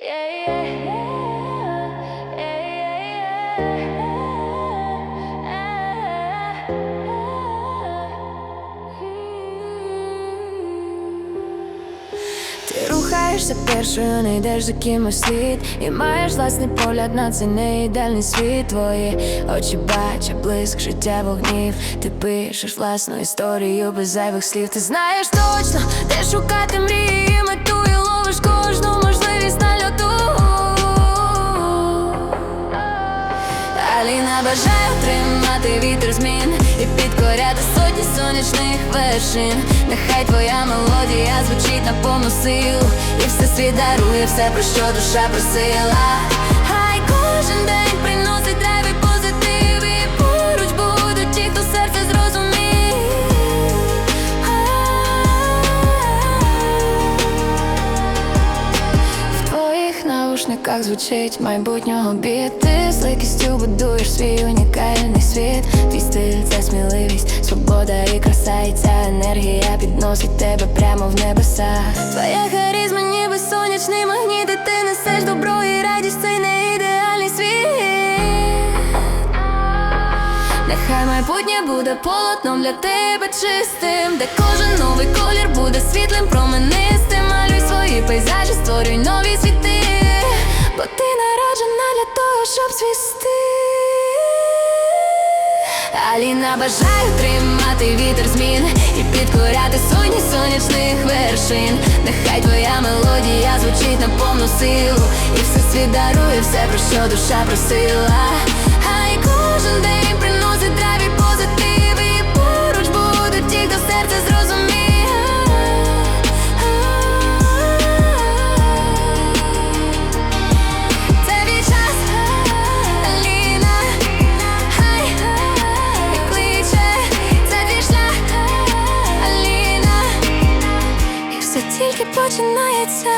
Ти рухаєшся першою, не йдеш за кимось слід. І маєш власний погляд на цей неідеальний світ. Твої очі бачать блиск життя вогнів Ти пишеш власну історію без зайвих слів. Ти знаєш точно, де шукати мрії Аліна тримати вітер змін І підкоряти сотні сонячних вершин. Нехай твоя мелодія звучить на повну силу І все світ дарує все, про що душа просила наушниках звучить майбутнього біт Ти з легкістю будуєш свій унікальний світ. Твій стиль це сміливість, свобода і краса. І ця енергія підносить тебе прямо в небеса. Твоя харизма ніби сонячний магніт І ти несеш добро і радість. Цей неідеальний світ. Нехай майбутнє буде полотном для тебе чистим, де кожен новий колір буде світлим, променистим. Малюй свої пейзажі, створюй нові того, свісти. Аліна бажає тримати вітер змін і підкоряти соні сонячних вершин. Нехай твоя мелодія звучить на повну силу, і все світ дарує все, про що душа просила. тільки починається.